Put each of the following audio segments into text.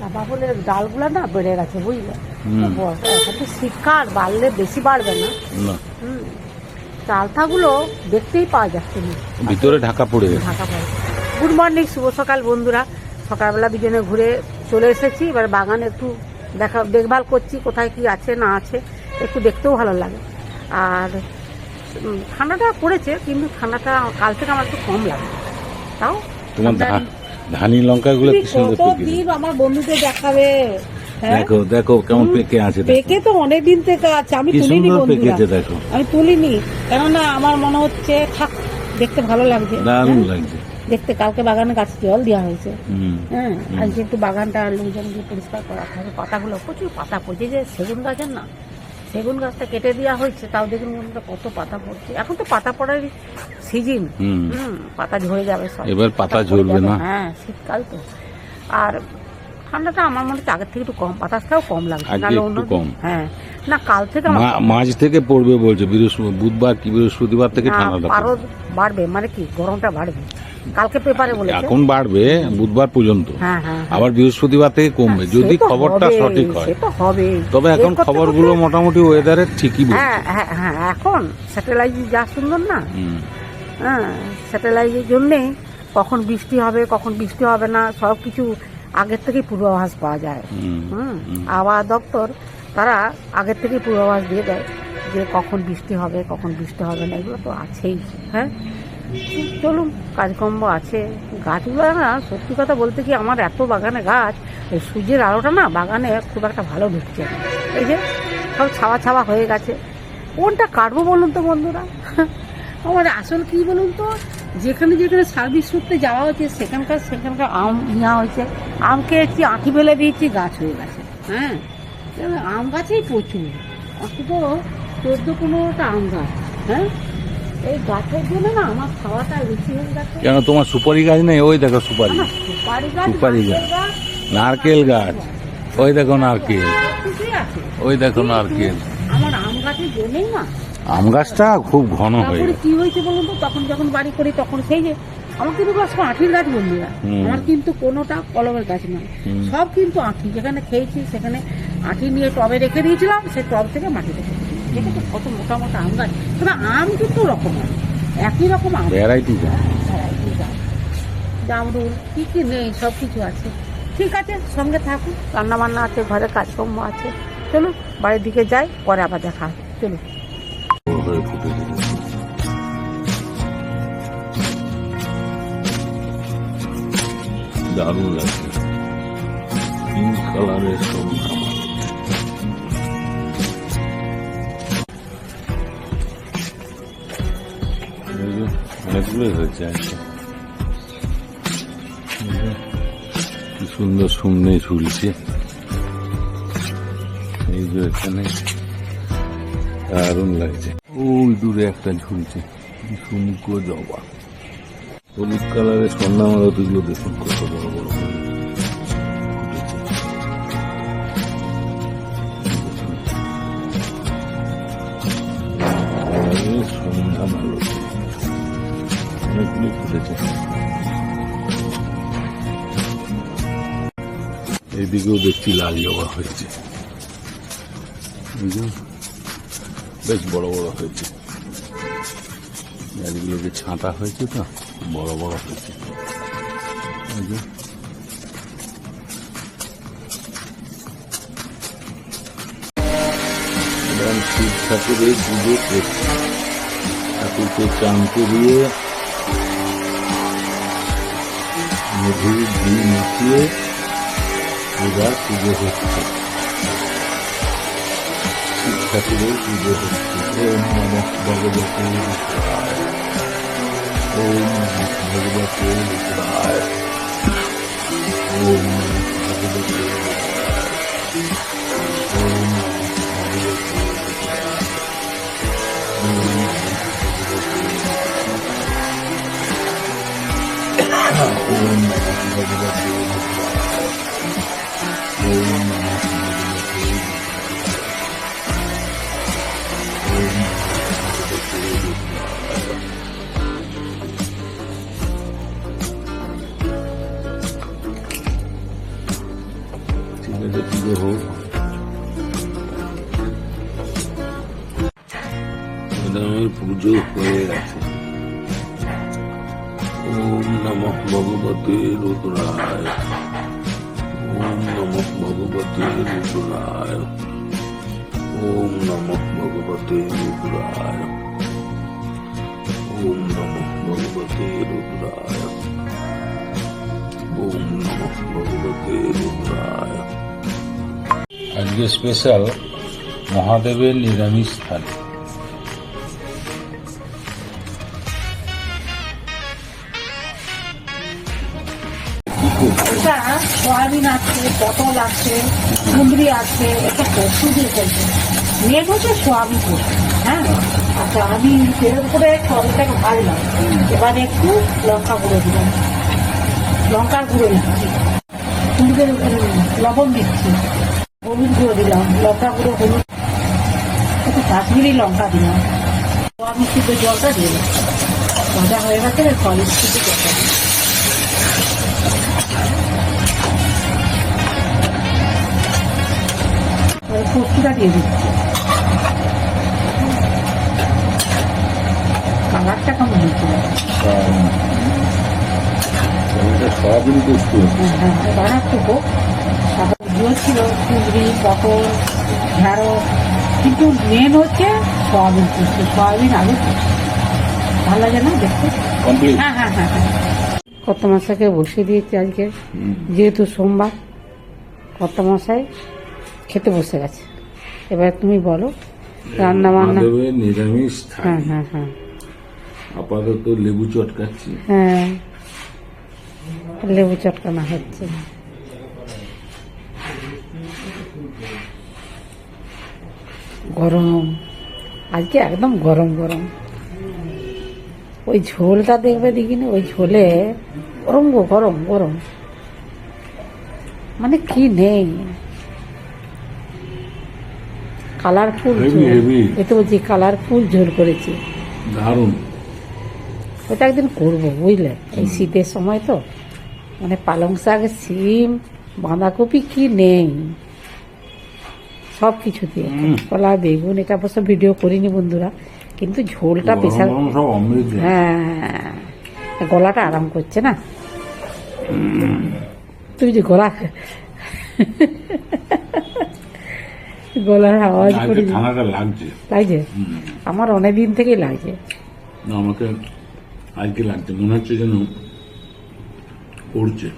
চাপা ফুলের ডালগুলো না বেড়ে গেছে বুঝলে। এখন শীতকাল বাড়লে বেশি বাড়বে না। হুম। চালতাগুলো দেখতেই পাওয়া যাচ্ছে না। ভিতরে ঢাকা পড়ে ঢাকা পড়ে গুড মর্নিং শুভ সকাল বন্ধুরা। সকালবেলা দুজনে ঘুরে চলে এসেছি। এবার বাগানে একটু দেখা দেখভাল করছি কোথায় কি আছে না আছে। একটু দেখতেও ভালো লাগে। আর ঠান্ডাটা পড়েছে কিন্তু ঠান্ডাটা কাল থেকে আমার একটু কম লাগে। তাও তোমার ধানি কি সুন্দর পেকে আমার বন্ধুদের দেখাবে হ্যাঁ? দেখো দেখো কেমন পেকে আছে পেকে তো অনেক দিন থেকে আছে আমি তুলিনি পেকেছে দেখো। আমি তুলিনি কেননা আমার মনে হচ্ছে থাক দেখতে ভালো লাগছে। দারুণ হ্যাঁ? লাগছে। দেখতে কালকে বাগানে গাছ জল দেওয়া হয়েছে। হ্যাঁ আজকে একটু বাগানটা লোকজন দিয়ে পরিষ্কার করা হবে পাতাগুলো প্রচুর পাতা পচে যে সেগুন গাছের না। সেগুন গাছটা কেটে দেওয়া হয়েছে তাও দেখুন বন্ধুরা কত পাতা পড়ছে। এখন তো পাতা পড়ার সিজন পাতা ঝরে যাবে সব। এবার পাতা ঝরবে না। হ্যাঁ শীতকাল তো। আর ঠান্ডাটা আমার মনে হচ্ছে আগের থেকে একটু কম বাতাসটাও কম লাগছে। নাহলে অন্য কম। হ্যাঁ। না কাল থেকে মাঝ থেকে পড়বে বলছে বৃহস্পতি বুধবার কি বৃহস্পতিবার থেকে ঠান্ডাটা বাড়বে মানে কি গরমটা বাড়বে। কালকে পেপারে বলেছে। এখন বাড়বে বুধবার পর্যন্ত। হ্যাঁ হ্যাঁ হ্যাঁ। আবার বৃহস্পতিবার থেকে কমবে। যদি খবরটা সঠিক হয়। হবে তবে এখন খবরগুলো মোটামুটি ওয়েদারের ঠিকই হ্যাঁ হ্যাঁ হ্যাঁ এখন স্যাটেলাইট যা সুন্দর না। হ্যাঁ স্যাটেলাইটের জন্যে কখন বৃষ্টি হবে কখন বৃষ্টি হবে না সব কিছু আগের থেকেই পূর্বাভাস পাওয়া যায়। হুম। হুম। আবহাওয়া দপ্তর তারা আগের থেকেই পূর্বাভাস দিয়ে দেয় যে কখন বৃষ্টি হবে কখন বৃষ্টি হবে না এগুলো তো আছেই হ্যাঁ। চলুন, কাজকর্ম আছে। গাছগুলো না, সত্যি কথা বলতে কি আমার এত বাগানে গাছ, এই সূর্যের আলোটা না বাগানে খুব একটা ভালো ঢুকছে এই যে, সব ছাওয়া ছাওয়া হয়ে গেছে। কোনটা কাটবো বলুন তো বন্ধুরা? আমার আসল কি বলুন তো? যেখানে যেখানে সার্ভিস করতে যাওয়া হচ্ছে, সেখানকার সেখানকার আম নেওয়া হয়েছে। আম খেয়েছি আঁকি ফেলে দিয়েছি, গাছ হয়ে গেছে। হ্যাঁ আম গাছেই প্রচুর। অন্তত চোদ্দ পনেরোটা আম গাছ হ্যাঁ? এই গাছের জন্য না আমার খাওয়াটা বেশি হয়ে গেছে। কেন তোমার সুপারি গাছ নেই? ওই দেখো সুপারি। সুপারি গাছ সুপারি নারকেল গাছ। নারকেল গাছ। ওই দেখো নারকেল। ওই দেখো নারকেল। আমার আম জন্যই না। আম গাছটা খুব ঘন হয়ে গেছে। কি হয়েছে বলুন তো? তখন যখন বাড়ি করি তখন সেই যে আমার কিন্তু গাছ সব গাছ বন্ধুরা। আমার কিন্তু কোনোটা কলমের গাছ নয়। সব কিন্তু আঠি। যেখানে খেয়েছি সেখানে আঠি নিয়ে টবে রেখে দিয়েছিলাম সেই টব থেকে মাটি রেখে কত মোটা মোটা আম গাছ। তবে আম কিন্তু রকম একই রকম আম। ভ্যারাইটি ভ্যারাইটি গাছ। জামরুল কি কি নেই সব কিছু আছে। ঠিক আছে সঙ্গে থাকুন। রান্না বান্না আছে ঘরে কাজকর্ম আছে। চলুন বাড়ির দিকে যাই পরে আবার দেখা চলুন। দারুণ লাগছে। পিঙ্ক কালারের সন্ধ্যা। অনেকগুলোই হয়েছে কি সুন্দর সুমনে ঝুলছে এই যে এখানে দারুণ লাগছে ওই দূরে একটা ঝুলছে কি সুমুখো জবা হলুদ কালারের সন্ধ্যা মালতিগুলো দেখুন কত বড় বড় ফুটেছে এইদিকেও দেখছি লাল জবা হয়েছে। বেশ বড় বড় হয়েছে। গাছগুলোকে ছাঁটা হয়েছে তো, বড় বড় হয়েছে। শিব ঠাকুরের পুজো ঠাকুরকে চান করিয়ে মধু ঘি মিশিয়ে এবার পুজো হচ্ছে শিব ঠাকুরের পুজো হচ্ছে ওম নমঃ ভগবতে বিষ্ণুরায় ওম পুজো হয়ে গেছে ওম নমঃ ভগবতে রুদ্রায় ওম নমঃ ভগবতে রুদ্রায় ওম নমঃ ভগবতে রুদ্রায় ওম নমঃ ভগবতে রুদ্রায় ওম নমঃ ভগবতে রুদ্রায় আজকে স্পেশাল মহাদেবের নিরামিষ থালি। এটা সয়াবিন আছে পটল আছে কুঁদরি আছে একটা পশু দিয়ে করছে। মেয়ে হচ্ছে সোয়াবিন হ্যাঁ আচ্ছা আমি তেলের উপরে সয়াবিনটাকে ভাজলাম। এবার একটু লঙ্কা গুঁড়ো দিলাম। লঙ্কার গুঁড়ো দিচ্ছি হলুদের লবণ দিচ্ছি। হলুদ গুঁড়ো দিলাম। লঙ্কা গুঁড়ো, হলুদ। একটু কাশ্মীরি লঙ্কা দিলাম। সোয়াবিন সিদ্ধ জলটা দিলাম। ভাজা হয়ে গেছে সয়াবিন সিদ্ধ জলটা দিলাম। পোস্তটা দিয়ে দিচ্ছি। কালারটা কেমন পোস্ত হ্যাঁ ছিল পটল কিন্তু মেন হচ্ছে ভালো লাগে না দেখতে হ্যাঁ হ্যাঁ হ্যাঁ হ্যাঁ কত মশাকে বসিয়ে দিয়েছি আজকে, যেহেতু সোমবার কত মশাই খেতে বসে গেছে। এবার তুমি বলো রান্না বান্না নিরামিষ হ্যাঁ হ্যাঁ হ্যাঁ। আপাতত লেবু চটকাচ্ছি। হ্যাঁ। লেবু চটকানো হচ্ছে। গরম। আজকে একদম গরম গরম। ওই ঝোলটা দেখবে দেখিনি ওই ঝোলে গরম গো গরম গরম। মানে কি নেই? কালারফুল. এতে বলছি কালারফুল ঝোল করেছি। দারুণ। ওটা একদিন করব বুঝলে? এই শীতের সময় তো মানে পালং শাক সিম বাঁধাকপি কি নেই? সব কিছু দিয়ে। কলা বেগুন এটা অবশ্য ভিডিও করিনি বন্ধুরা কিন্তু ঝোলটা বিশাল। হ্যাঁ। গলাটা আরাম করছে না? তুই যে গলা গলার আওয়াজ করে। ঠান্ডাটা লাগছে। লাগছে। আমার অনেক দিন থেকেই লাগছে না আমাকে আজকে লাগছে। মনে হচ্ছে যেন পড়ছে।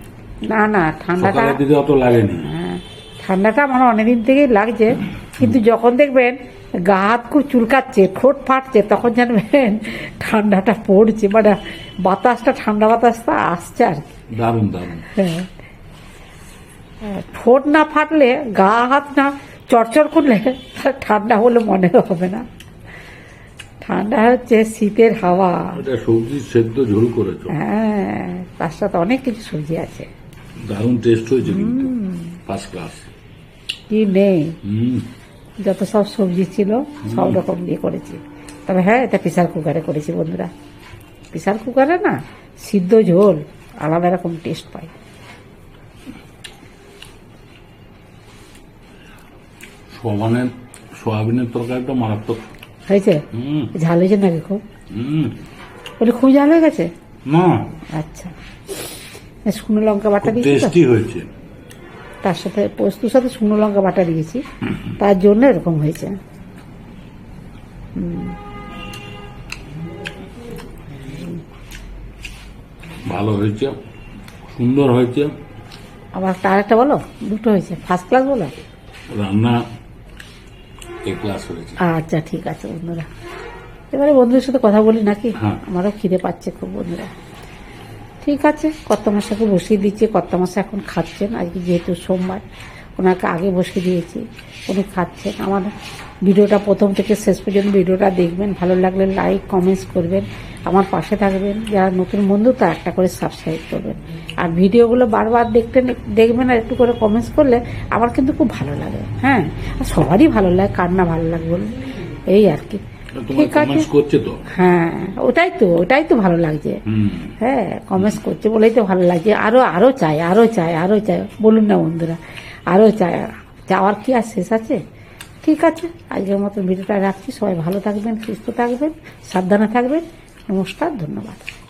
না না ঠান্ডাটা দিকে অত লাগেনি। হ্যাঁ, ঠান্ডাটা আমার অনেকদিন থেকেই লাগছে। কিন্তু যখন দেখবেন গা হাত খুব চুলকাচ্ছে ঠোঁট ফাটছে তখন জানবেন ঠান্ডাটা পড়ছে। মানে বাতাসটা ঠান্ডা বাতাসটা আসছে আর কি। দারুণ দারুণ। হ্যাঁ। হ্যাঁ, ঠোঁট না ফাটলে গা হাত না চড়চড় করলে ঠান্ডা হলে মনে হবে না। ঠান্ডা হচ্ছে শীতের হাওয়া। সবজি সেদ্ধ ঝোল করেছ? হ্যাঁ তার সাথে অনেক কিছু সবজি আছে। দারুণ টেস্ট হয়েছে কিন্তু। ফার্স্ট ক্লাস কি নেই? যত সব সবজি ছিল সব রকম দিয়ে করেছি। তবে হ্যাঁ এটা প্রেসার কুকারে করেছি বন্ধুরা। প্রেসার কুকারে না সিদ্ধ ঝোল আলাদা রকম টেস্ট পাই সমানের সোয়াবিনের তরকারিটা মারাত্মক। হয়েছে? হুম। ঝাল হয়েছে নাকি খুব? বলে খুব ঝাল হয়ে গেছে? না। আচ্ছা। শুকনো লঙ্কা বাটা দিয়েছি টেস্টি হয়েছে। তার সাথে পোস্তুর সাথে শুকনো লঙ্কা বাটা দিয়েছি। তার জন্য এরকম হয়েছে। ভালো হয়েছে। সুন্দর হয়েছে। আবার একটা বলো? দুটো হয়েছে। ফার্স্ট ক্লাস বলো? রান্না আচ্ছা ঠিক আছে বন্ধুরা। এবারে বন্ধুদের সাথে কথা বলি নাকি? হ্যাঁ। আমারও খিদে পাচ্ছে খুব বন্ধুরা। ঠিক আছে কত মশাকে বসিয়ে দিচ্ছে। কত মশা এখন খাচ্ছেন আজকে যেহেতু সোমবার ওনাকে আগে বসে দিয়েছি। উনি খাচ্ছেন। আমার ভিডিওটা প্রথম থেকে শেষ পর্যন্ত ভিডিওটা দেখবেন। ভালো লাগলে লাইক কমেন্টস করবেন। আমার পাশে থাকবেন যারা নতুন বন্ধু তা একটা করে সাবস্ক্রাইব করবেন। আর ভিডিওগুলো বারবার দেখতে দেখবেন আর একটু করে কমেন্টস করলে আমার কিন্তু খুব ভালো লাগে। হ্যাঁ আর সবারই ভালো লাগে কার না ভালো লাগে বলুন? এই আর কি। ঠিক আছে। হ্যাঁ ওটাই তো ওটাই তো ভালো লাগছে। হ্যাঁ কমেন্টস করছে বলেই তো ভালো লাগছে। আরও আরও চাই আরও চাই আরও চাই। বলুন না বন্ধুরা আরও চায় যাওয়ার কি আর শেষ আছে? ঠিক আছে আজকের মতো ভিডিওটা রাখছি। সবাই ভালো থাকবেন সুস্থ থাকবেন সাবধানে থাকবেন। নমস্কার ধন্যবাদ।